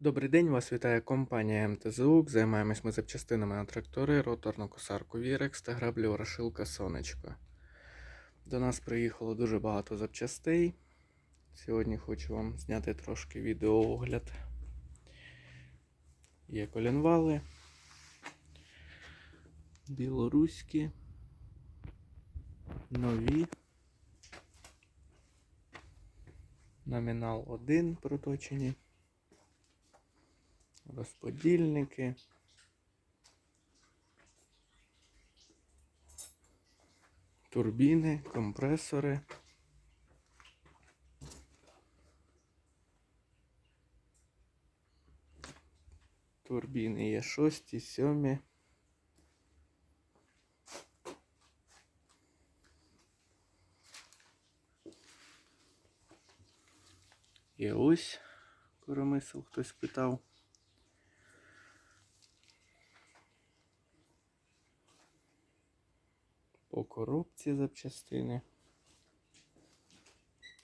Добрий день, вас вітає компанія МТЗУК. Займаємось ми запчастинами на трактори, роторну косарку Вірекс та граблі Ворошилка Сонечко. До нас приїхало дуже багато запчастей. Сьогодні хочу вам зняти трошки відеоогляд. Є колінвали. Білоруські. Нові. Номінал 1 проточені розподільники. Турбіни, компресори. Турбіни є шості, сьомі. І ось коромисел хтось питав. По коробці запчастини.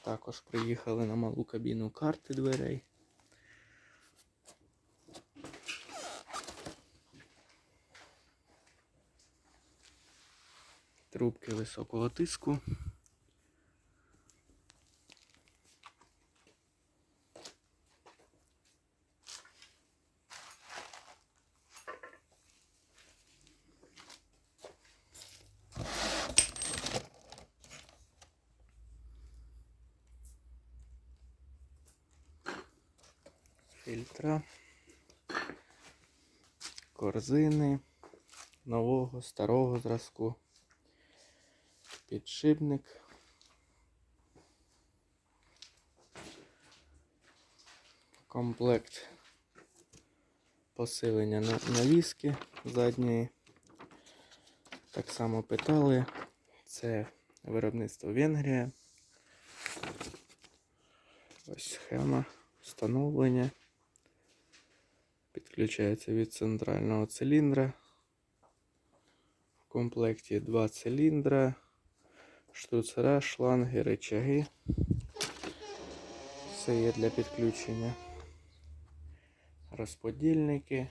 Також приїхали на малу кабіну карти дверей. Трубки високого тиску. Фільтра, корзини нового, старого зразку, підшипник. Комплект посилення на навіски задньої. Так само питали. Це виробництво Венгрія. Ось схема встановлення. Підключається від центрального циліндра. В комплекті два циліндра, штуцера, шланги, речаги. Все є для підключення. Розподільники.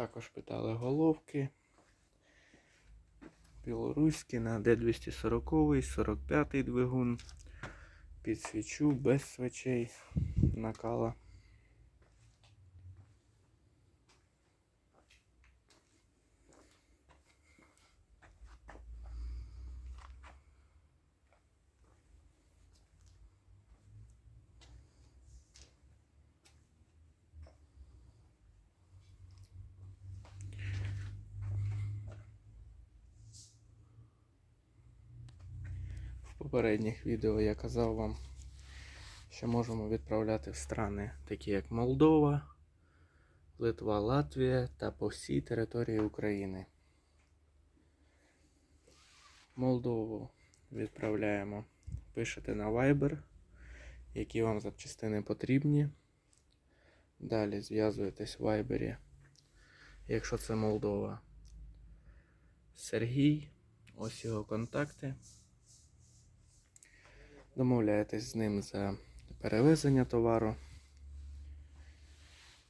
Також питали головки. Білоруські на Д240, 45 двигун. Під свічу без свечей накала. Попередніх відео я казав вам, що можемо відправляти в страни, такі як Молдова, Литва, Латвія та по всій території України. Молдову відправляємо, пишете на Viber, які вам запчастини потрібні. Далі зв'язуєтесь в Viber, якщо це Молдова. Сергій, ось його контакти. Домовляєтесь з ним за перевезення товару.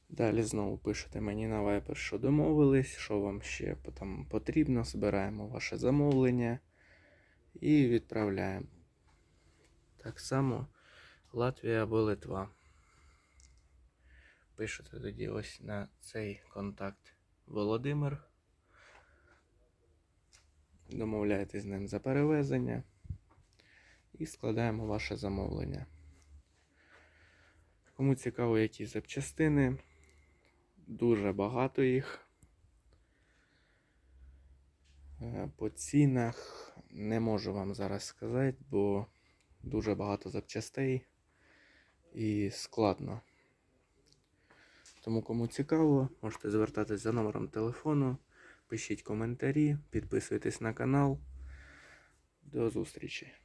Далі знову пишете мені на Viber, що домовились, що вам ще там потрібно. Збираємо ваше замовлення і відправляємо. Так само Латвія або Литва. Пишете тоді ось на цей контакт Володимир. Домовляєтесь з ним за перевезення і складаємо ваше замовлення. Кому цікаво, які запчастини, дуже багато їх. Е, По цінах не можу вам зараз сказати, бо дуже багато запчастей і складно. Тому кому цікаво, можете звертатись за номером телефону, пишіть коментарі, підписуйтесь на канал. До зустрічі!